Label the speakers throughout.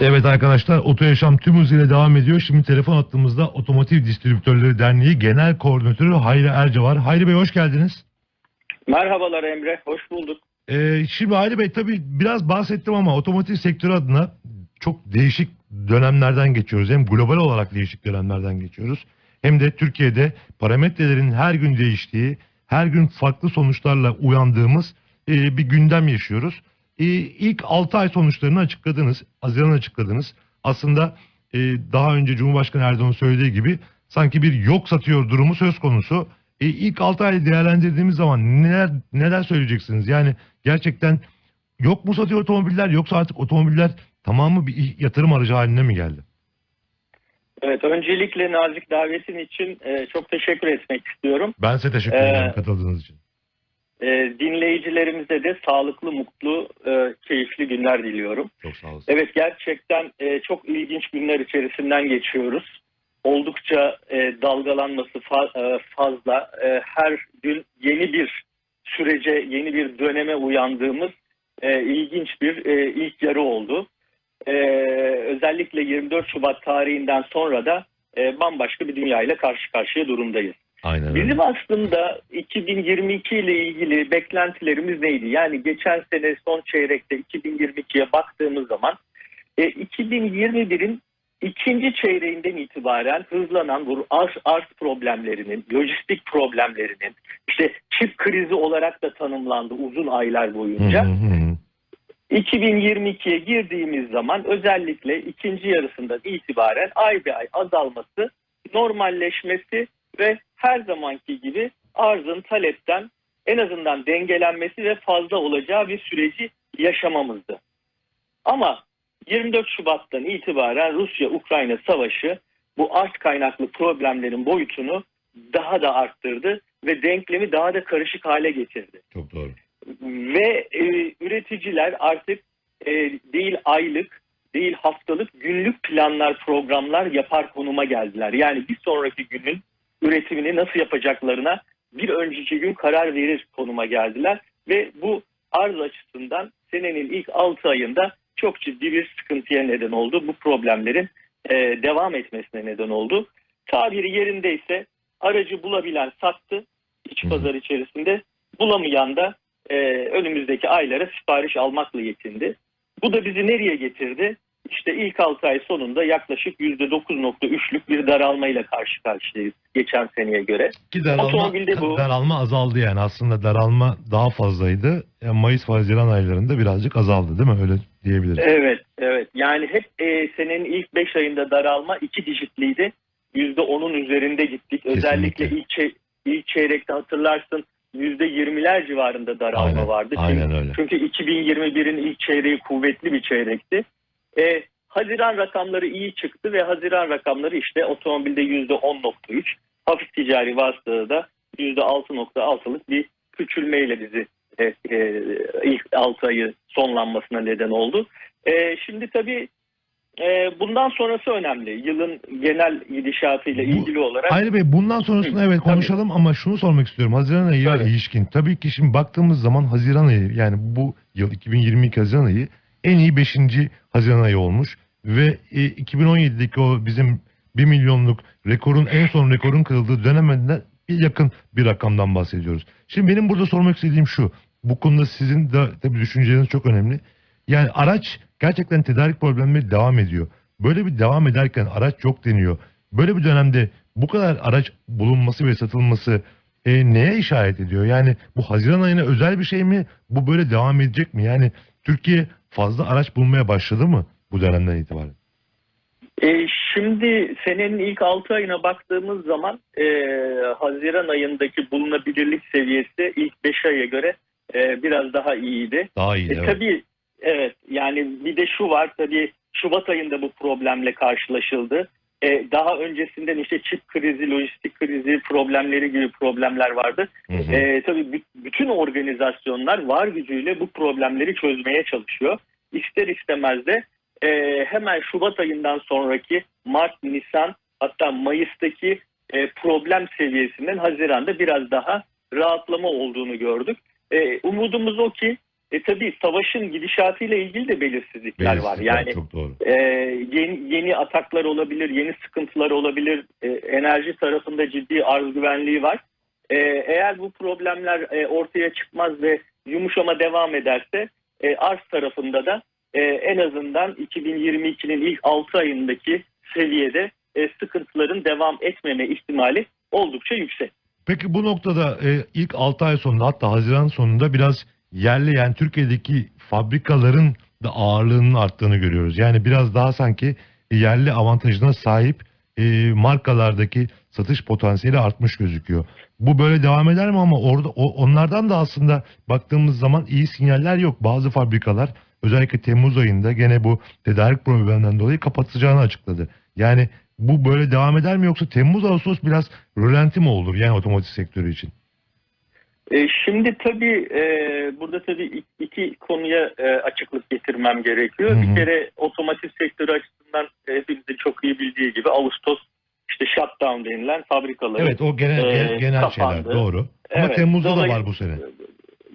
Speaker 1: Evet arkadaşlar Oto Yaşam tüm hızıyla devam ediyor. Şimdi telefon attığımızda Otomotiv Distribütörleri Derneği Genel Koordinatörü Hayri Erce var. Hayri Bey hoş geldiniz.
Speaker 2: Merhabalar Emre, hoş bulduk.
Speaker 1: Ee, şimdi Hayri Bey tabii biraz bahsettim ama otomotiv sektörü adına çok değişik dönemlerden geçiyoruz. Hem global olarak değişik dönemlerden geçiyoruz. Hem de Türkiye'de parametrelerin her gün değiştiği, her gün farklı sonuçlarla uyandığımız e, bir gündem yaşıyoruz. E, ilk 6 ay sonuçlarını açıkladınız, Haziran açıkladınız. Aslında e, daha önce Cumhurbaşkanı Erdoğan söylediği gibi sanki bir yok satıyor durumu söz konusu. E, ilk 6 ay değerlendirdiğimiz zaman neler neler söyleyeceksiniz? Yani gerçekten yok mu satıyor otomobiller yoksa artık otomobiller tamamı bir yatırım aracı haline mi geldi?
Speaker 2: Evet, öncelikle nazik davetin için e, çok teşekkür etmek istiyorum.
Speaker 1: Ben size teşekkür
Speaker 2: Ee,
Speaker 1: ederim katıldığınız için.
Speaker 2: E, dinleyicilerimize de sağlıklı, mutlu, e, keyifli günler diliyorum.
Speaker 1: Çok sağ olun.
Speaker 2: Evet, gerçekten e, çok ilginç günler içerisinden geçiyoruz. Oldukça e, dalgalanması fa- e, fazla. E, her gün yeni bir sürece, yeni bir döneme uyandığımız e, ilginç bir e, ilk yarı oldu. E, özellikle 24 Şubat tarihinden sonra da e, bambaşka bir dünyayla karşı karşıya durumdayız.
Speaker 1: Aynen öyle.
Speaker 2: Bizim aslında 2022 ile ilgili beklentilerimiz neydi? Yani geçen sene son çeyrekte 2022'ye baktığımız zaman e, 2021'in ikinci çeyreğinden itibaren hızlanan bu arz, arz problemlerinin, lojistik problemlerinin, işte çip krizi olarak da tanımlandı uzun aylar
Speaker 1: Hı
Speaker 2: boyunca.
Speaker 1: hı hı.
Speaker 2: 2022'ye girdiğimiz zaman özellikle ikinci yarısından itibaren ay be ay azalması, normalleşmesi ve her zamanki gibi arzın talepten en azından dengelenmesi ve fazla olacağı bir süreci yaşamamızdı. Ama 24 Şubat'tan itibaren Rusya-Ukrayna savaşı bu arz kaynaklı problemlerin boyutunu daha da arttırdı ve denklemi daha da karışık hale getirdi
Speaker 1: Çok doğru.
Speaker 2: ve e, üreticiler artık e, değil aylık, değil haftalık, günlük planlar, programlar yapar konuma geldiler. Yani bir sonraki günün üretimini nasıl yapacaklarına bir önceki gün karar verir konuma geldiler ve bu arz açısından senenin ilk 6 ayında çok ciddi bir sıkıntıya neden oldu. Bu problemlerin e, devam etmesine neden oldu. Tabiri yerindeyse aracı bulabilen sattı iç pazar içerisinde bulamayan da e, önümüzdeki aylara sipariş almakla yetindi. Bu da bizi nereye getirdi? İşte ilk 6 ay sonunda yaklaşık %9.3'lük bir daralmayla karşı karşıyayız geçen seneye göre.
Speaker 1: Ki daralma,
Speaker 2: Otomobilde bu.
Speaker 1: daralma azaldı yani aslında daralma daha fazlaydı. Yani Mayıs ve Haziran aylarında birazcık azaldı değil mi? Öyle diyebiliriz.
Speaker 2: Evet, evet. Yani hep e, senenin ilk 5 ayında daralma iki dijitliydi. %10'un üzerinde gittik. Özellikle ilk, çey- ilk çeyrekte hatırlarsın %20'ler civarında daralma
Speaker 1: Aynen,
Speaker 2: vardı. Çünkü-
Speaker 1: aynen öyle.
Speaker 2: Çünkü 2021'in ilk çeyreği kuvvetli bir çeyrekti. E, Haziran rakamları iyi çıktı ve Haziran rakamları işte otomobilde %10.3, hafif ticari vasıtada da %6.6'lık bir küçülmeyle bizi e, e, ilk 6 ayı sonlanmasına neden oldu. E, şimdi tabii e, bundan sonrası önemli. Yılın genel gidişatıyla ilgili olarak.
Speaker 1: Hayri Bey bundan sonrasını evet
Speaker 2: tabii.
Speaker 1: konuşalım ama şunu sormak istiyorum. Haziran ayı
Speaker 2: Tabii.
Speaker 1: ilişkin. Tabii ki şimdi baktığımız zaman Haziran ayı yani bu yıl 2022 Haziran ayı en iyi 5. Haziran ayı olmuş ve e, 2017'deki o bizim 1 milyonluk rekorun en son rekorun kırıldığı döneminde bir yakın bir rakamdan bahsediyoruz. Şimdi benim burada sormak istediğim şu. Bu konuda sizin de tabii düşünceleriniz çok önemli. Yani araç gerçekten tedarik problemleri devam ediyor. Böyle bir devam ederken araç yok deniyor. Böyle bir dönemde bu kadar araç bulunması ve satılması e, neye işaret ediyor? Yani bu Haziran ayına özel bir şey mi? Bu böyle devam edecek mi? Yani Türkiye fazla araç bulmaya başladı mı bu dönemden itibaren?
Speaker 2: E, şimdi senenin ilk 6 ayına baktığımız zaman e, Haziran ayındaki bulunabilirlik seviyesi ilk 5 aya göre e, biraz daha iyiydi.
Speaker 1: Daha iyi.
Speaker 2: E,
Speaker 1: evet.
Speaker 2: Tabii evet yani bir de şu var tabii Şubat ayında bu problemle karşılaşıldı. E, daha öncesinden işte çip krizi, lojistik krizi problemleri gibi problemler vardı.
Speaker 1: Hı hı.
Speaker 2: E, tabii bü- bütün organizasyonlar var gücüyle bu problemleri çözmeye çalışıyor. İster istemez de e, hemen Şubat ayından sonraki Mart, Nisan hatta Mayıs'taki e, problem seviyesinden Haziran'da biraz daha rahatlama olduğunu gördük. E, umudumuz o ki e, tabii savaşın gidişatıyla ilgili de belirsizlikler var. Yani
Speaker 1: çok doğru.
Speaker 2: e, yeni, yeni ataklar olabilir, yeni sıkıntılar olabilir. E, enerji tarafında ciddi arz güvenliği var. E, eğer bu problemler e, ortaya çıkmaz ve yumuşama devam ederse e, arz tarafında da e, en azından 2022'nin ilk 6 ayındaki seviyede e, sıkıntıların devam etmeme ihtimali oldukça yüksek.
Speaker 1: Peki bu noktada e, ilk 6 ay sonunda hatta Haziran sonunda biraz yerli yani Türkiye'deki fabrikaların da ağırlığının arttığını görüyoruz. Yani biraz daha sanki yerli avantajına sahip e, markalardaki satış potansiyeli artmış gözüküyor. Bu böyle devam eder mi ama orada o, onlardan da aslında baktığımız zaman iyi sinyaller yok. Bazı fabrikalar özellikle Temmuz ayında gene bu tedarik probleminden dolayı kapatacağını açıkladı. Yani bu böyle devam eder mi yoksa Temmuz Ağustos biraz rölanti mi olur yani otomotiv sektörü için?
Speaker 2: E, şimdi tabii e, burada tabii ik- iki konuya e, açıklık getirmem gerekiyor.
Speaker 1: Hı hı.
Speaker 2: Bir kere otomotiv sektörü açısından e, hepimizin çok iyi bildiği gibi Ağustos işte shutdown denilen fabrikaların
Speaker 1: Evet o genel
Speaker 2: Ee,
Speaker 1: genel,
Speaker 2: kapandı.
Speaker 1: şeyler doğru. Ama
Speaker 2: Evet,
Speaker 1: Temmuz'da da var bu sene.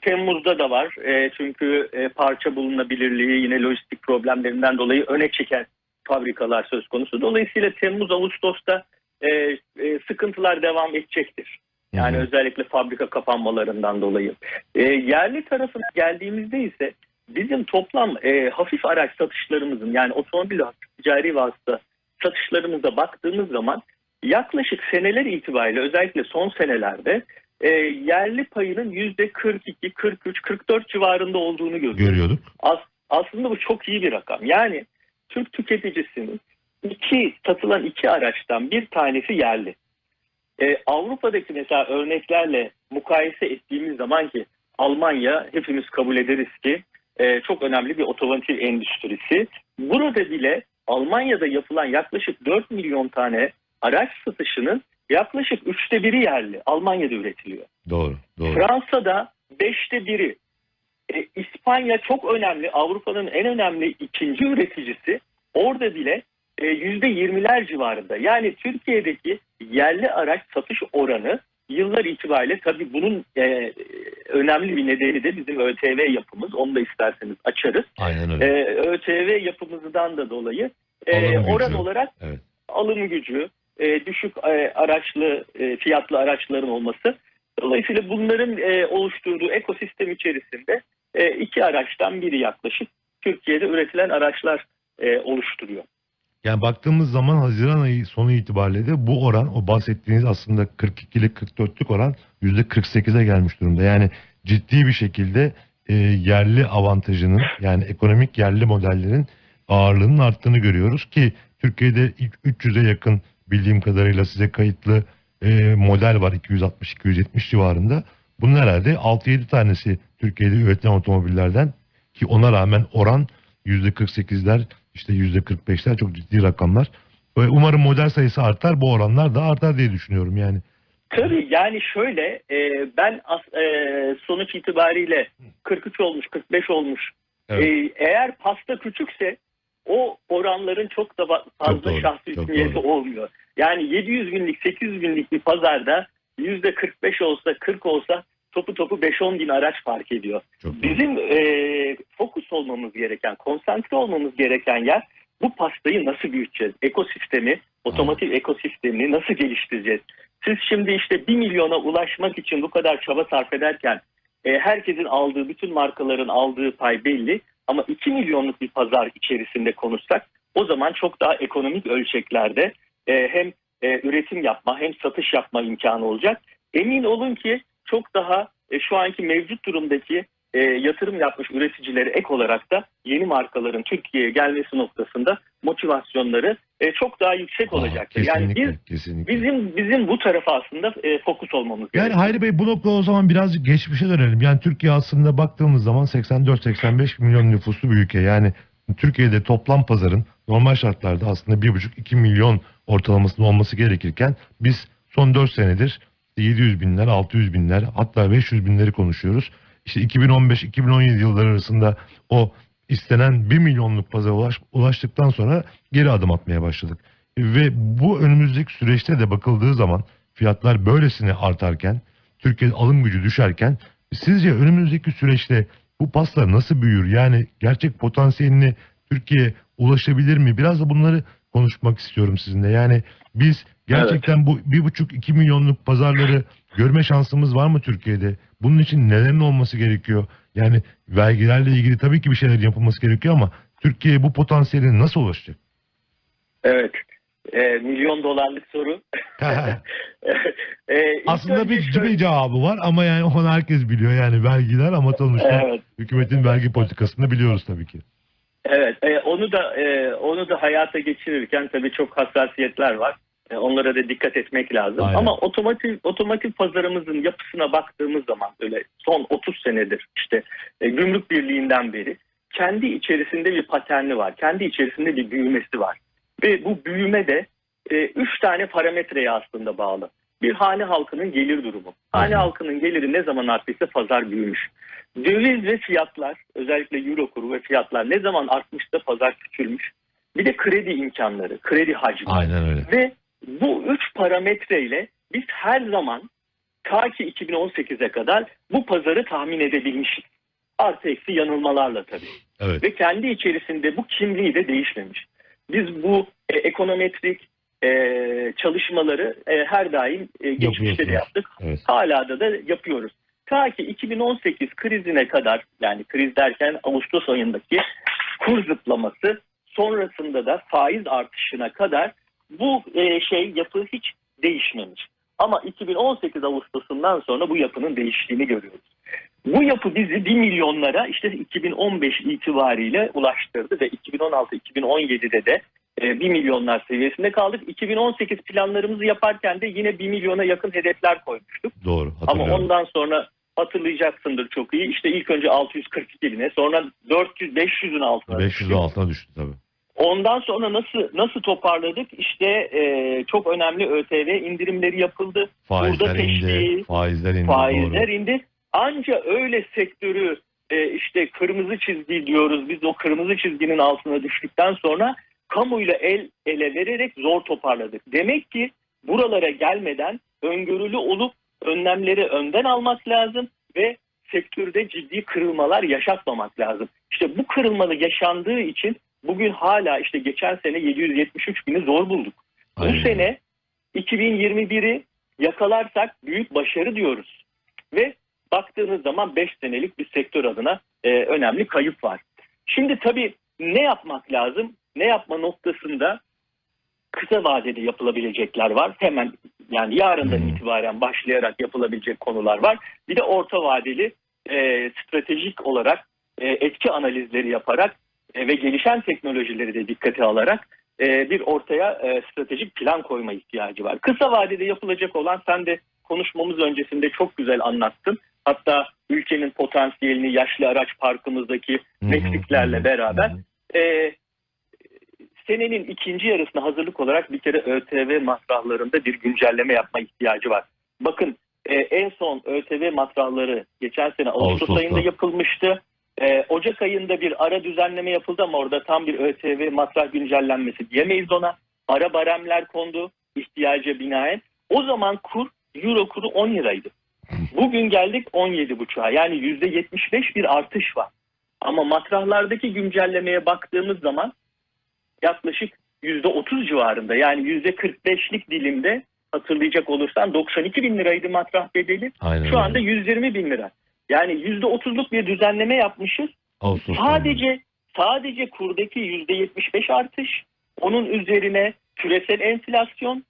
Speaker 2: Temmuz'da da var. E, çünkü e, parça bulunabilirliği yine lojistik problemlerinden dolayı öne çeken fabrikalar söz konusu. Dolayısıyla Temmuz Ağustos'ta e, e, sıkıntılar devam edecektir. Yani
Speaker 1: hı.
Speaker 2: özellikle fabrika kapanmalarından dolayı. E, yerli tarafına geldiğimizde ise bizim toplam e, hafif araç satışlarımızın yani otomobil ticari vasıta satışlarımıza baktığımız zaman yaklaşık seneler itibariyle özellikle son senelerde e, yerli payının yüzde 42, 43, 44 civarında olduğunu görüyoruz.
Speaker 1: görüyorduk.
Speaker 2: As- aslında bu çok iyi bir rakam. Yani Türk tüketicisinin iki satılan iki araçtan bir tanesi yerli. Ee, Avrupa'daki mesela örneklerle mukayese ettiğimiz zaman ki Almanya hepimiz kabul ederiz ki e, çok önemli bir otomotiv endüstrisi. Burada bile Almanya'da yapılan yaklaşık 4 milyon tane araç satışının yaklaşık üçte biri yerli. Almanya'da üretiliyor.
Speaker 1: Doğru. Doğru.
Speaker 2: Fransa'da beşte biri. E, İspanya çok önemli. Avrupa'nın en önemli ikinci üreticisi. Orada bile e, yüzde yirmiler civarında. Yani Türkiye'deki yerli araç satış oranı yıllar itibariyle tabii bunun e, önemli bir nedeni de bizim ÖTV yapımız. Onu da isterseniz açarız.
Speaker 1: Aynen
Speaker 2: E,
Speaker 1: öyle.
Speaker 2: ÖTV yapımızdan da dolayı e,
Speaker 1: gücü.
Speaker 2: oran olarak
Speaker 1: Evet.
Speaker 2: alım gücü, e, düşük e, araçlı e, fiyatlı araçların olması. Dolayısıyla bunların e, oluşturduğu ekosistem içerisinde e, iki araçtan biri yaklaşık Türkiye'de üretilen araçlar e, oluşturuyor.
Speaker 1: Yani baktığımız zaman Haziran ayı sonu itibariyle de bu oran o bahsettiğiniz aslında 42'lik 44'lük oran %48'e gelmiş durumda. Yani ciddi bir şekilde e, yerli avantajının yani ekonomik yerli modellerin ağırlığının arttığını görüyoruz ki Türkiye'de ilk 300'e yakın bildiğim kadarıyla size kayıtlı e, model var 260-270 civarında. Bunun herhalde 6-7 tanesi Türkiye'de üretilen otomobillerden ki ona rağmen oran %48'ler işte %45'ler çok ciddi rakamlar. Umarım model sayısı artar bu oranlar da artar diye düşünüyorum yani.
Speaker 2: Tabii yani şöyle e, ben as- e, sonuç itibariyle 43 olmuş 45 olmuş.
Speaker 1: Evet.
Speaker 2: E, eğer pasta küçükse o oranların çok da fazla
Speaker 1: doğru, çok doğru.
Speaker 2: olmuyor. Yani 700 binlik 800 binlik bir pazarda %45 olsa 40 olsa topu topu 5-10 bin araç fark ediyor.
Speaker 1: Çok.
Speaker 2: Bizim e, olmamız gereken, konsantre olmamız gereken yer bu pastayı nasıl büyüteceğiz? Ekosistemi, otomotiv ekosistemini nasıl geliştireceğiz? Siz şimdi işte 1 milyona ulaşmak için bu kadar çaba sarf ederken e, herkesin aldığı, bütün markaların aldığı pay belli. Ama 2 milyonluk bir pazar içerisinde konuşsak o zaman çok daha ekonomik ölçeklerde e, hem e, üretim yapma hem satış yapma imkanı olacak. Emin olun ki çok daha e, şu anki mevcut durumdaki e, yatırım yapmış üreticileri ek olarak da yeni markaların Türkiye'ye gelmesi noktasında motivasyonları e, çok daha yüksek olacaktır. Yani
Speaker 1: kesinlikle,
Speaker 2: biz
Speaker 1: kesinlikle.
Speaker 2: bizim bizim bu tarafa aslında e, fokus olmamız
Speaker 1: Yani
Speaker 2: gerekiyor.
Speaker 1: Hayri Bey bu noktada o zaman birazcık geçmişe dönelim. Yani Türkiye aslında baktığımız zaman 84-85 milyon nüfuslu bir ülke. Yani Türkiye'de toplam pazarın normal şartlarda aslında 1,5-2 milyon ortalamasının olması gerekirken biz son 4 senedir 700 binler, 600 binler hatta 500 binleri konuşuyoruz. İşte 2015-2017 yılları arasında o istenen 1 milyonluk pazara ulaş, ulaştıktan sonra geri adım atmaya başladık. Ve bu önümüzdeki süreçte de bakıldığı zaman fiyatlar böylesine artarken, Türkiye alım gücü düşerken sizce önümüzdeki süreçte bu pasta nasıl büyür? Yani gerçek potansiyelini Türkiye ulaşabilir mi? Biraz da bunları konuşmak istiyorum sizinle. Yani biz gerçekten bu bir buçuk iki milyonluk pazarları görme şansımız var mı Türkiye'de? Bunun için nelerin olması gerekiyor? Yani vergilerle ilgili tabii ki bir şeyler yapılması gerekiyor ama Türkiye bu potansiyeline nasıl ulaşacak?
Speaker 2: Evet. E, milyon dolarlık soru. E,
Speaker 1: Aslında bir,
Speaker 2: şöyle-
Speaker 1: bir cevabı var ama yani onu herkes biliyor yani vergiler ama sonuçta
Speaker 2: Evet.
Speaker 1: hükümetin vergi politikasını biliyoruz tabii ki.
Speaker 2: Evet, e, onu da e, onu da hayata geçirirken tabii çok hassasiyetler var. E, onlara da dikkat etmek lazım.
Speaker 1: Aynen.
Speaker 2: Ama otomotiv otomotiv pazarımızın yapısına baktığımız zaman böyle son 30 senedir işte e, gümrük birliğinden beri kendi içerisinde bir paterni var. Kendi içerisinde bir büyümesi var. Ve bu büyüme de e, üç tane parametreye aslında bağlı. Bir hane halkının gelir durumu. Hane halkının geliri ne zaman arttıysa pazar büyümüş. Döviz ve fiyatlar özellikle euro kuru ve fiyatlar ne zaman artmışsa pazar küçülmüş. Bir de kredi imkanları, kredi hacmi.
Speaker 1: Aynen öyle.
Speaker 2: Ve bu üç parametreyle biz her zaman ta ki 2018'e kadar bu pazarı tahmin edebilmişiz. Artı eksi yanılmalarla tabii.
Speaker 1: Evet.
Speaker 2: Ve kendi içerisinde bu kimliği de değişmemiş. Biz bu e, ekonometrik e, çalışmaları e, her daim e, geçmişte de yaptık.
Speaker 1: Evet.
Speaker 2: Hala da da yapıyoruz. Ta ki 2018 krizine kadar yani kriz derken Ağustos ayındaki kur zıplaması sonrasında da faiz artışına kadar bu e, şey yapı hiç değişmemiş. Ama 2018 Ağustos'undan sonra bu yapının değiştiğini görüyoruz. Bu yapı bizi 1 milyonlara işte 2015 itibariyle ulaştırdı ve 2016-2017'de de e, 1 milyonlar seviyesinde kaldık. 2018 planlarımızı yaparken de yine 1 milyona yakın hedefler koymuştuk.
Speaker 1: Doğru.
Speaker 2: Ama ondan sonra hatırlayacaksındır çok iyi. İşte ilk önce 642 bine sonra 400 500'ün altına.
Speaker 1: 500'ün altına düştü tabii.
Speaker 2: Ondan sonra nasıl nasıl toparladık? İşte e, çok önemli ÖTV indirimleri yapıldı.
Speaker 1: Faizler
Speaker 2: Burada
Speaker 1: indi.
Speaker 2: teşvik,
Speaker 1: Faizler indi.
Speaker 2: Faizler
Speaker 1: Doğru.
Speaker 2: indi. Anca öyle sektörü e, işte kırmızı çizgi diyoruz. Biz o kırmızı çizginin altına düştükten sonra kamuyla el ele vererek zor toparladık. Demek ki buralara gelmeden öngörülü olup önlemleri önden almak lazım ve sektörde ciddi kırılmalar yaşatmamak lazım. İşte bu kırılmalı yaşandığı için bugün hala işte geçen sene 773 bini zor bulduk.
Speaker 1: Aynen.
Speaker 2: Bu sene 2021'i yakalarsak büyük başarı diyoruz. Ve baktığınız zaman 5 senelik bir sektör adına e, önemli kayıp var. Şimdi tabii ne yapmak lazım? Ne yapma noktasında kısa vadede yapılabilecekler var. Hemen yani yarından
Speaker 1: Hmm.
Speaker 2: itibaren başlayarak yapılabilecek konular var. Bir de orta vadeli e, stratejik olarak e, etki analizleri yaparak ve gelişen teknolojileri de dikkate alarak e, bir ortaya e, stratejik plan koyma ihtiyacı var. Kısa vadede yapılacak olan sen de konuşmamız öncesinde çok güzel anlattın. Hatta ülkenin potansiyelini yaşlı araç parkımızdaki metriklerle beraber e, senenin ikinci yarısına hazırlık olarak bir kere ÖTV matrahlarında bir güncelleme yapma ihtiyacı var. Bakın e, en son ÖTV matrahları geçen sene Ağustos
Speaker 1: Ağustos'ta.
Speaker 2: ayında yapılmıştı. E, Ocak ayında bir ara düzenleme yapıldı ama orada tam bir ÖTV matrah güncellenmesi diyemeyiz ona. Ara baremler kondu ihtiyaca binaen. O zaman kur Euro kuru 10 liraydı. Bugün geldik 17,5'a yani %75 bir artış var. Ama matrahlardaki güncellemeye baktığımız zaman yaklaşık %30 civarında yani %45'lik dilimde hatırlayacak olursan 92 bin liraydı matrah bedeli.
Speaker 1: Aynen
Speaker 2: Şu anda
Speaker 1: öyle.
Speaker 2: 120 bin lira. Yani %30'luk bir düzenleme yapmışız.
Speaker 1: Ağustos'ta.
Speaker 2: Sadece sadece kurdaki %75 artış, onun üzerine küresel enflasyon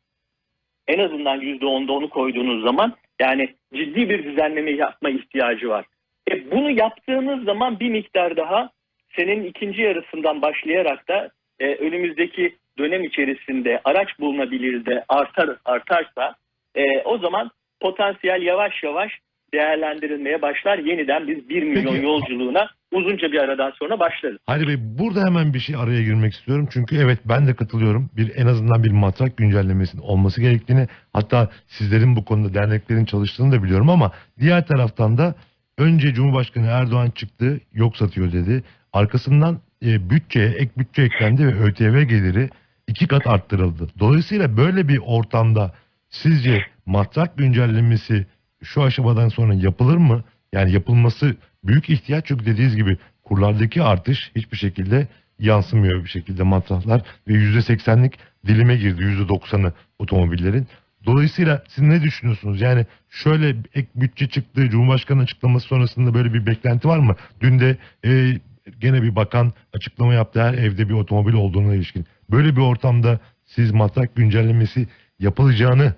Speaker 2: en azından %10'da onu koyduğunuz zaman yani ciddi bir düzenleme yapma ihtiyacı var. E bunu yaptığınız zaman bir miktar daha senenin ikinci yarısından başlayarak da e, önümüzdeki dönem içerisinde araç bulunabilir de artar artarsa e, o zaman potansiyel yavaş yavaş değerlendirilmeye başlar. Yeniden biz 1 milyon
Speaker 1: Peki.
Speaker 2: yolculuğuna uzunca bir aradan sonra başlarız.
Speaker 1: Hayri Bey burada hemen bir şey araya girmek istiyorum. Çünkü evet ben de katılıyorum. Bir en azından bir matrak güncellemesinin olması gerektiğini hatta sizlerin bu konuda derneklerin çalıştığını da biliyorum ama diğer taraftan da önce Cumhurbaşkanı Erdoğan çıktı yok satıyor dedi. Arkasından e, bütçeye ek bütçe eklendi ve ÖTV geliri iki kat arttırıldı. Dolayısıyla böyle bir ortamda sizce matrak güncellemesi şu aşamadan sonra yapılır mı? Yani yapılması büyük ihtiyaç çünkü dediğiniz gibi kurlardaki artış hiçbir şekilde yansımıyor bir şekilde matrahlar ve %80'lik dilime girdi %90'ı otomobillerin. Dolayısıyla siz ne düşünüyorsunuz? Yani şöyle ek bütçe çıktı, Cumhurbaşkanı açıklaması sonrasında böyle bir beklenti var mı? Dün de e, gene bir bakan açıklama yaptı her evde bir otomobil olduğuna ilişkin. Böyle bir ortamda siz matrak güncellemesi yapılacağını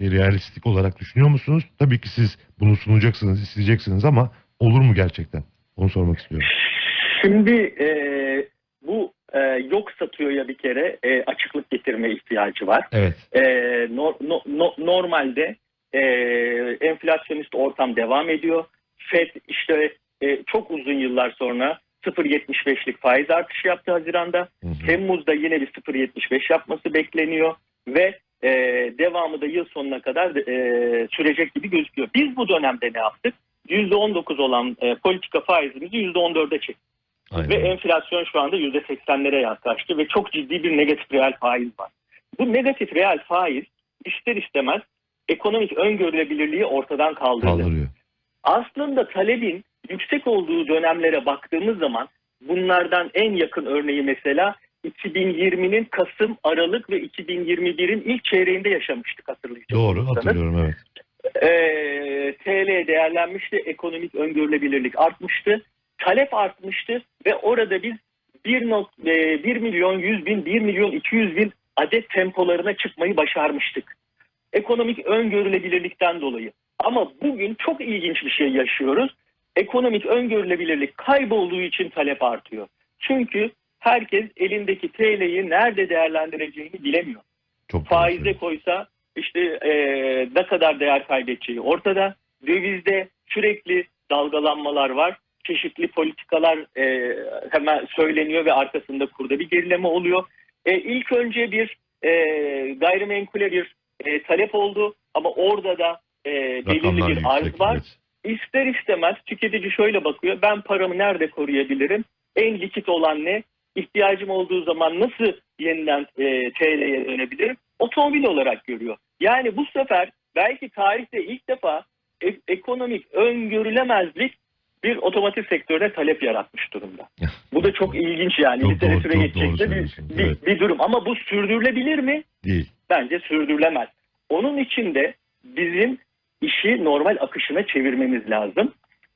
Speaker 1: e, realistik olarak düşünüyor musunuz? Tabii ki siz bunu sunacaksınız, isteyeceksiniz ama olur mu gerçekten? Onu sormak istiyorum.
Speaker 2: Şimdi e, bu e, yok satıyor ya bir kere e, açıklık getirme ihtiyacı var.
Speaker 1: Evet.
Speaker 2: E, no- no- no- normalde e, enflasyonist ortam devam ediyor. FED işte e, çok uzun yıllar sonra 0.75'lik faiz artışı yaptı Haziran'da.
Speaker 1: Hı hı.
Speaker 2: Temmuz'da yine bir 0.75 yapması bekleniyor ve e, devamı da yıl sonuna kadar e, sürecek gibi gözüküyor. Biz bu dönemde ne yaptık? %19 olan e, politika faizimizi %14'e çektik.
Speaker 1: Aynen.
Speaker 2: Ve enflasyon şu anda %80'lere yaklaştı ve çok ciddi bir negatif reel faiz var. Bu negatif reel faiz ister istemez ekonomik öngörülebilirliği ortadan kaldırdı.
Speaker 1: Kaldırıyor.
Speaker 2: Aslında talebin yüksek olduğu dönemlere baktığımız zaman bunlardan en yakın örneği mesela 2020'nin Kasım, Aralık ve 2021'in ilk çeyreğinde yaşamıştık hatırlayacak
Speaker 1: Doğru hatırlıyorum evet.
Speaker 2: Ee, TL değerlenmişti, ekonomik öngörülebilirlik artmıştı, talep artmıştı ve orada biz 1, not, e, 1 milyon 100 bin, 1 milyon 200 bin adet tempolarına çıkmayı başarmıştık. Ekonomik öngörülebilirlikten dolayı. Ama bugün çok ilginç bir şey yaşıyoruz. Ekonomik öngörülebilirlik kaybolduğu için talep artıyor. Çünkü herkes elindeki TL'yi nerede değerlendireceğini bilemiyor
Speaker 1: Çok
Speaker 2: faize koysa işte e, ne kadar değer kaybedeceği ortada. Dövizde sürekli dalgalanmalar var. Çeşitli politikalar e, hemen söyleniyor ve arkasında kurda bir gerileme oluyor. E, ilk önce bir e, gayrimenkule bir e, talep oldu ama orada da e, belirli bir arz var.
Speaker 1: evet.
Speaker 2: İster istemez tüketici şöyle bakıyor. Ben paramı nerede koruyabilirim? En likit olan ne? İhtiyacım olduğu zaman nasıl yeniden e, TL'ye dönebilirim? Otomobil olarak görüyor. Yani bu sefer belki tarihte ilk defa e- ekonomik öngörülemezlik bir otomotiv sektörüne talep yaratmış durumda. Bu da çok ilginç yani.
Speaker 1: Çok
Speaker 2: Literatüre
Speaker 1: doğru, çok
Speaker 2: geçecek
Speaker 1: doğru
Speaker 2: de bir, bir,
Speaker 1: evet.
Speaker 2: bir durum. Ama bu sürdürülebilir mi?
Speaker 1: Değil.
Speaker 2: bence sürdürülemez. Onun için de bizim işi normal akışına çevirmemiz lazım.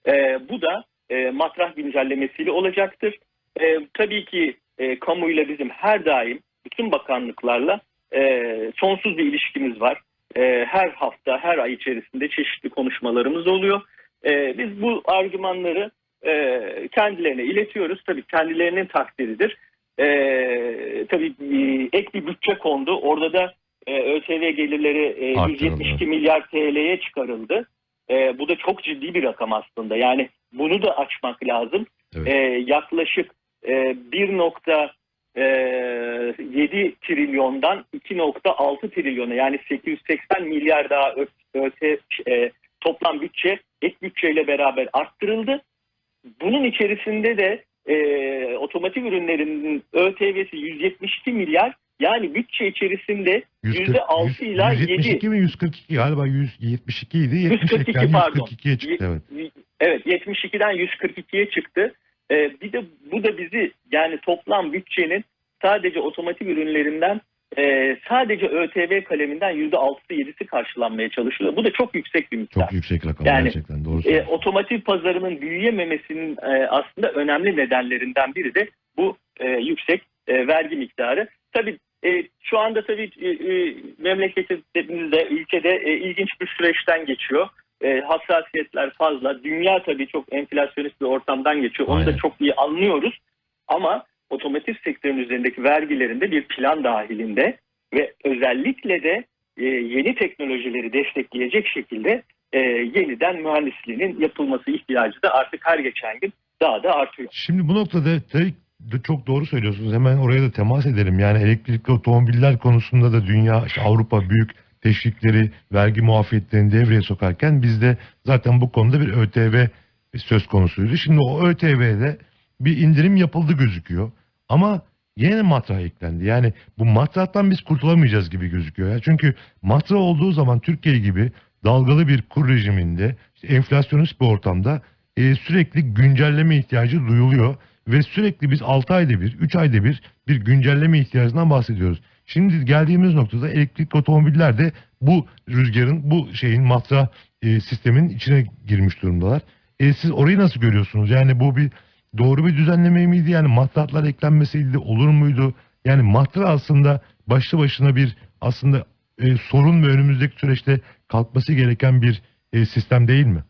Speaker 2: Ee, bu da e, matrah güncellemesiyle olacaktır. Ee, tabii ki e, kamuyla bizim her daim bütün bakanlıklarla e, sonsuz bir ilişkimiz var. E, her hafta, her ay içerisinde çeşitli konuşmalarımız oluyor. E, biz bu argümanları e, kendilerine iletiyoruz. Tabii kendilerinin takdiridir. E, tabii e, ek bir bütçe kondu. Orada da e, ÖTV gelirleri e,
Speaker 1: Arttırıldı.
Speaker 2: 172 milyar TL'ye çıkarıldı. E, bu da çok ciddi bir rakam aslında. Yani bunu da açmak lazım.
Speaker 1: Evet.
Speaker 2: E, yaklaşık e, 1.7 trilyondan 2.6 trilyona yani 880 milyar daha ö- ÖT, e, toplam bütçe ek bütçeyle beraber arttırıldı. Bunun içerisinde de e, otomotiv ürünlerinin ÖTV'si 172 milyar yani bütçe içerisinde %6 ila
Speaker 1: 172 mi 142 galiba 172 idi. 70
Speaker 2: 142
Speaker 1: eklendi,
Speaker 2: pardon.
Speaker 1: 142'ye çıktı evet.
Speaker 2: Evet 72'den 142'ye çıktı. Ee, bir de bu da bizi yani toplam bütçenin sadece otomotiv ürünlerinden e, sadece ÖTV kaleminden %6'sı 7'si karşılanmaya çalışılıyor. Bu da çok yüksek bir miktar.
Speaker 1: Çok yüksek rakam
Speaker 2: Yani,
Speaker 1: gerçekten doğru
Speaker 2: E, otomotiv pazarının büyüyememesinin e, aslında önemli nedenlerinden biri de bu e, yüksek e, vergi miktarı. Tabii e, şu anda tabii e, e, memleketimizde, ülkede e, ilginç bir süreçten geçiyor. E, hassasiyetler fazla. Dünya tabii çok enflasyonist bir ortamdan geçiyor. Onu
Speaker 1: Aynen.
Speaker 2: da çok iyi anlıyoruz. Ama otomotiv sektörünün üzerindeki vergilerinde bir plan dahilinde ve özellikle de e, yeni teknolojileri destekleyecek şekilde e, yeniden mühendisliğinin yapılması ihtiyacı da artık her geçen gün daha da artıyor.
Speaker 1: Şimdi bu noktada çok doğru söylüyorsunuz. Hemen oraya da temas edelim. Yani elektrikli otomobiller konusunda da dünya, işte Avrupa büyük teşvikleri, vergi muafiyetlerini devreye sokarken bizde zaten bu konuda bir ÖTV söz konusuydu. Şimdi o ÖTV'de bir indirim yapıldı gözüküyor. Ama yine matrah eklendi. Yani bu matrahtan biz kurtulamayacağız gibi gözüküyor. Ya. Çünkü matrah olduğu zaman Türkiye gibi dalgalı bir kur rejiminde, işte enflasyonist bir ortamda e, sürekli güncelleme ihtiyacı duyuluyor ve sürekli biz 6 ayda bir, 3 ayda bir bir güncelleme ihtiyacından bahsediyoruz. Şimdi geldiğimiz noktada elektrikli otomobiller de bu rüzgarın, bu şeyin matra e, sistemin içine girmiş durumdalar. E, siz orayı nasıl görüyorsunuz? Yani bu bir doğru bir düzenleme miydi? Yani mahtratlar eklenmeseydi olur muydu? Yani mahtra aslında başlı başına bir aslında e, sorun ve önümüzdeki süreçte kalkması gereken bir e, sistem değil mi?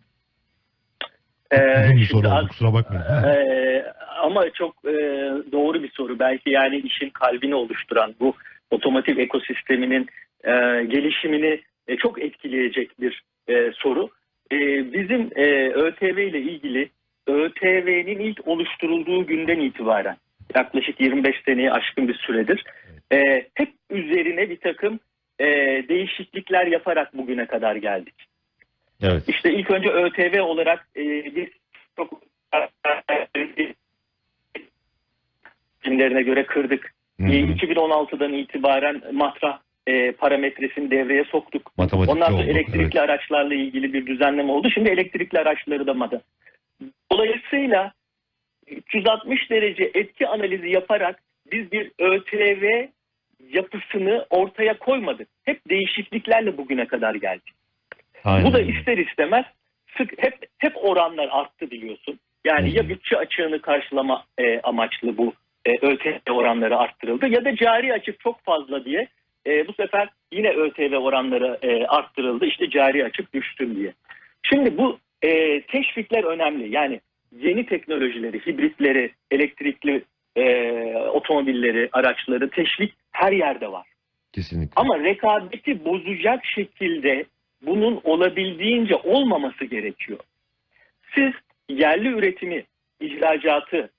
Speaker 2: Ee,
Speaker 1: Uzun bir soru oldu kusura bakmayın.
Speaker 2: Ee, ama çok e, doğru bir soru. Belki yani işin kalbini oluşturan bu otomotiv ekosisteminin e, gelişimini e, çok etkileyecek bir e, soru. E, bizim e, ÖTV ile ilgili ÖTV'nin ilk oluşturulduğu günden itibaren yaklaşık 25 seneyi aşkın bir süredir e, hep üzerine bir takım e, değişiklikler yaparak bugüne kadar geldik.
Speaker 1: Evet.
Speaker 2: İşte ilk önce ÖTV olarak e, biz çok cimlerine göre kırdık.
Speaker 1: Hı
Speaker 2: E,
Speaker 1: hı.
Speaker 2: 2016'dan itibaren matrah e, parametresini devreye soktuk.
Speaker 1: Matematikçi
Speaker 2: Ondan sonra
Speaker 1: oldu,
Speaker 2: elektrikli
Speaker 1: evet.
Speaker 2: araçlarla ilgili bir düzenleme oldu. Şimdi elektrikli araçları da madı. Dolayısıyla 360 derece etki analizi yaparak biz bir ÖTV yapısını ortaya koymadık. Hep değişikliklerle bugüne kadar geldik.
Speaker 1: Aynen
Speaker 2: Bu da ister istemez sık hep hep oranlar arttı biliyorsun. Yani
Speaker 1: Hı hı.
Speaker 2: ya bütçe açığını karşılama e, amaçlı bu e, ÖTV oranları arttırıldı ya da cari açık çok fazla diye e, bu sefer yine ÖTV oranları e, arttırıldı. İşte cari açık düştün diye. Şimdi bu e, teşvikler önemli. Yani yeni teknolojileri, hibritleri, elektrikli e, otomobilleri, araçları teşvik her yerde var.
Speaker 1: Kesinlikle.
Speaker 2: Ama rekabeti bozacak şekilde bunun olabildiğince olmaması gerekiyor. Siz yerli üretimi, ihracatı,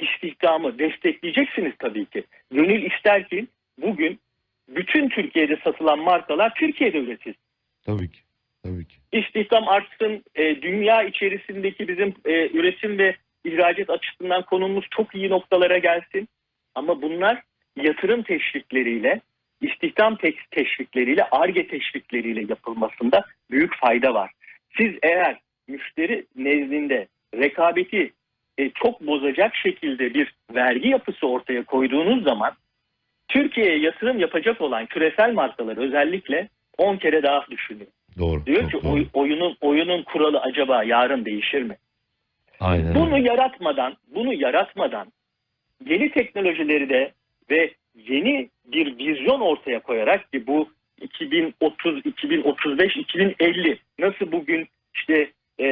Speaker 2: istihdamı destekleyeceksiniz tabii ki. Gönül ister ki bugün bütün Türkiye'de satılan markalar Türkiye'de üretilsin.
Speaker 1: Tabii ki. Tabii ki.
Speaker 2: İstihdam artsın, e, dünya içerisindeki bizim e, üretim ve ihracat açısından konumuz çok iyi noktalara gelsin. Ama bunlar yatırım teşvikleriyle, istihdam te- teşvikleriyle, ARGE teşvikleriyle yapılmasında büyük fayda var. Siz eğer müşteri nezdinde rekabeti e, çok bozacak şekilde bir vergi yapısı ortaya koyduğunuz zaman Türkiye'ye yatırım yapacak olan küresel markalar özellikle 10 kere daha düşünüyor.
Speaker 1: Doğru.
Speaker 2: Diyor ki
Speaker 1: doğru.
Speaker 2: oy- oyunun oyunun kuralı acaba yarın değişir mi?
Speaker 1: Aynen
Speaker 2: Bunu
Speaker 1: öyle.
Speaker 2: yaratmadan, bunu yaratmadan yeni teknolojileri de ve yeni bir vizyon ortaya koyarak ki bu 2030, 2035, 2050 nasıl bugün işte e,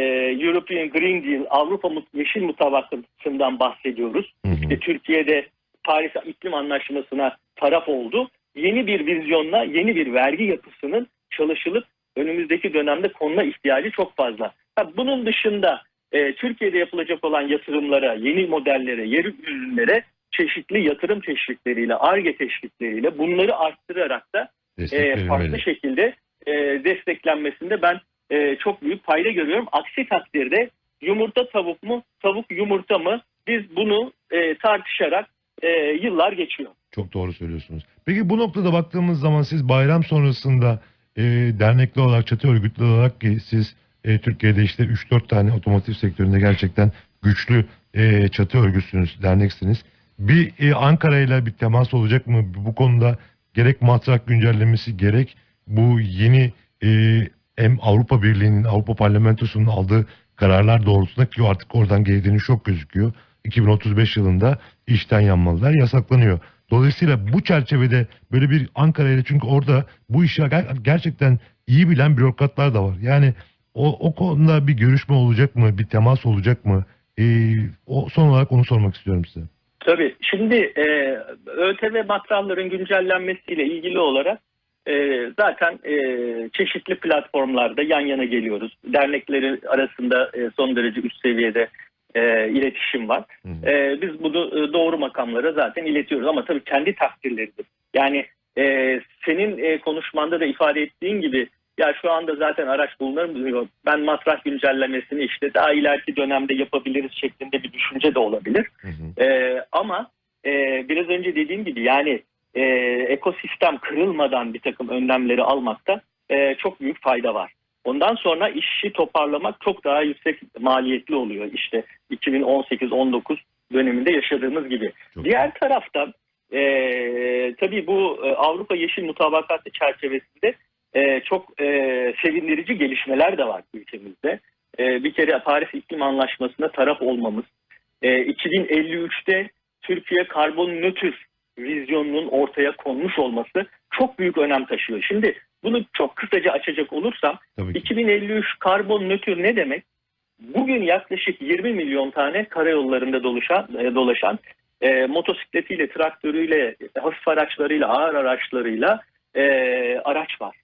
Speaker 2: European Green Deal, Avrupa Yeşil Mutabakası'ndan bahsediyoruz.
Speaker 1: Hı hı.
Speaker 2: İşte Türkiye'de Paris İklim Anlaşması'na taraf oldu. Yeni bir vizyonla, yeni bir vergi yapısının çalışılıp önümüzdeki dönemde konuna ihtiyacı çok fazla. Ha, bunun dışında e, Türkiye'de yapılacak olan yatırımlara, yeni modellere, yeni ürünlere çeşitli yatırım teşvikleriyle, ARGE teşvikleriyle bunları arttırarak da e, farklı şekilde e, desteklenmesinde ben e, çok büyük fayda görüyorum. Aksi takdirde yumurta tavuk mu, tavuk yumurta mı biz bunu e, tartışarak e, yıllar geçiyor.
Speaker 1: Çok doğru söylüyorsunuz. Peki bu noktada baktığımız zaman siz bayram sonrasında e, dernekli olarak, çatı örgütlü olarak ki siz e, Türkiye'de işte 3-4 tane otomotiv sektöründe gerçekten güçlü e, çatı örgütsünüz, derneksiniz. Bir e, Ankara ile bir temas olacak mı bu konuda gerek matrak güncellemesi gerek bu yeni e, hem Avrupa Birliği'nin Avrupa Parlamentosu'nun aldığı kararlar doğrultusunda ki artık oradan geri dönüş yok gözüküyor. 2035 yılında işten yanmalılar yasaklanıyor. Dolayısıyla bu çerçevede böyle bir Ankara ile çünkü orada bu işi ger- gerçekten iyi bilen bürokratlar da var. Yani o, o konuda bir görüşme olacak mı? Bir temas olacak mı? Ee, o, son olarak onu sormak istiyorum size.
Speaker 2: Tabii. Şimdi e, ÖTV matrahların güncellenmesiyle ilgili olarak e, zaten e, çeşitli platformlarda yan yana geliyoruz. Dernekleri arasında e, son derece üst seviyede e, iletişim var.
Speaker 1: Hı hı.
Speaker 2: E, biz bunu e, doğru makamlara zaten iletiyoruz ama tabii kendi takdirleridir. Yani e, senin e, konuşmanda da ifade ettiğin gibi ya şu anda zaten araç bulunamıyor. Ben matrah güncellemesini işte daha ileriki dönemde yapabiliriz şeklinde bir düşünce de olabilir.
Speaker 1: Hı hı.
Speaker 2: Ee, ama e, biraz önce dediğim gibi yani e, ekosistem kırılmadan bir takım önlemleri almakta e, çok büyük fayda var. Ondan sonra işi toparlamak çok daha yüksek maliyetli oluyor. İşte 2018-19 döneminde yaşadığımız gibi.
Speaker 1: Çok
Speaker 2: Diğer taraftan e, tabii bu e, Avrupa Yeşil Mutabakatı çerçevesinde e, çok e, sevindirici gelişmeler de var ülkemizde. E, bir kere Paris İklim Anlaşması'na taraf olmamız, e, 2053'te Türkiye karbon nötr vizyonunun ortaya konmuş olması çok büyük önem taşıyor. Şimdi bunu çok kısaca açacak olursam
Speaker 1: Tabii ki.
Speaker 2: 2053 karbon nötr ne demek? Bugün yaklaşık 20 milyon tane karayollarında dolaşan, e, dolaşan e, motosikletiyle, traktörüyle, hafif araçlarıyla, ağır araçlarıyla e, araç var.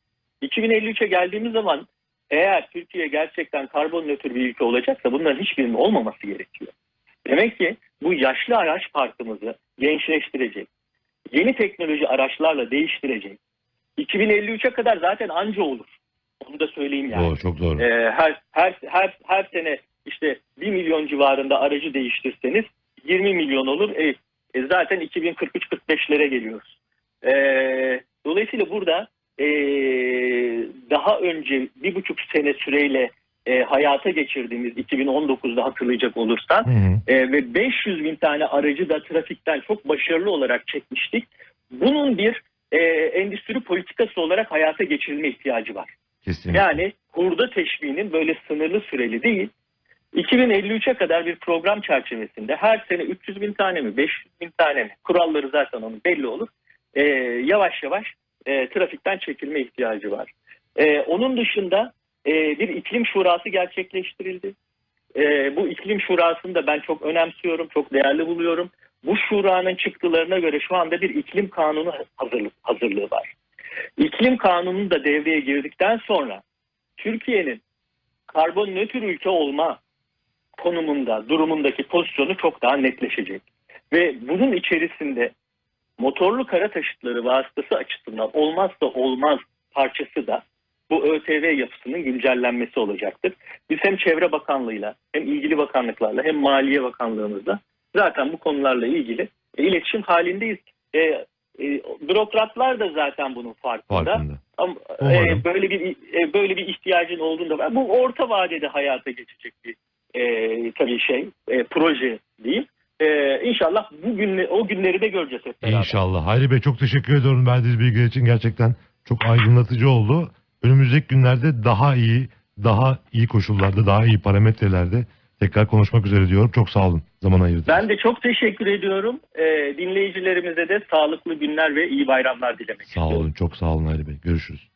Speaker 2: 2053'e geldiğimiz zaman eğer Türkiye gerçekten karbon nötr bir ülke olacaksa bunların hiçbirinin olmaması gerekiyor. Demek ki bu yaşlı araç parkımızı gençleştirecek, yeni teknoloji araçlarla değiştirecek. 2053'e kadar zaten anca olur. Onu da söyleyeyim yani.
Speaker 1: Doğru, çok doğru.
Speaker 2: Ee, her her her her sene işte 1 milyon civarında aracı değiştirseniz 20 milyon olur. E, e, zaten 2043-45'lere geliyoruz. Ee, dolayısıyla burada e, daha önce bir buçuk sene süreyle e, hayata geçirdiğimiz 2019'da hatırlayacak
Speaker 1: Hı hı.
Speaker 2: e, ve 500 bin tane aracı da trafikten çok başarılı olarak çekmiştik. Bunun bir e, endüstri politikası olarak hayata geçirilme ihtiyacı var.
Speaker 1: Kesinlikle.
Speaker 2: Yani hurda teşviğinin böyle sınırlı süreli değil, 2053'e kadar bir program çerçevesinde her sene 300 bin tane mi, 500 bin tane mi, kuralları zaten onun belli olur, e, yavaş yavaş e, trafikten çekilme ihtiyacı var. E, onun dışında e, bir iklim şurası gerçekleştirildi. E, bu iklim şurasını da ben çok önemsiyorum, çok değerli buluyorum. Bu şuranın çıktılarına göre şu anda bir iklim kanunu hazırlığı var. İklim kanunu da devreye girdikten sonra Türkiye'nin karbon nötr ülke olma konumunda, durumundaki pozisyonu çok daha netleşecek. Ve bunun içerisinde motorlu kara taşıtları vasıtası açısından olmazsa olmaz parçası da bu ÖTV yapısının güncellenmesi olacaktır. Biz hem Çevre Bakanlığı'yla hem ilgili bakanlıklarla hem Maliye Bakanlığımızla zaten bu konularla ilgili e, iletişim halindeyiz. E, e, bürokratlar da zaten bunun farkında.
Speaker 1: Farkında.
Speaker 2: Ama e, böyle bir e, böyle bir ihtiyacın olduğunda var. Bu orta vadede hayata geçecek bir e, tabii şey e, proje değil. E, inşallah bu günle, o günleri de göreceğiz hep beraber.
Speaker 1: İnşallah. Hayri Bey çok teşekkür ediyorum verdiğiniz bilgiler için. Gerçekten çok aydınlatıcı oldu. Önümüzdeki günlerde daha iyi, daha iyi koşullarda, daha iyi parametrelerde tekrar konuşmak üzere diyorum. Çok sağ olun zaman ayırdınız.
Speaker 2: Ben de çok teşekkür ediyorum. E, dinleyicilerimize de sağlıklı günler ve iyi bayramlar dilemek
Speaker 1: Sağ
Speaker 2: istiyorum.
Speaker 1: olun. Çok sağ olun Hayri Bey. Görüşürüz.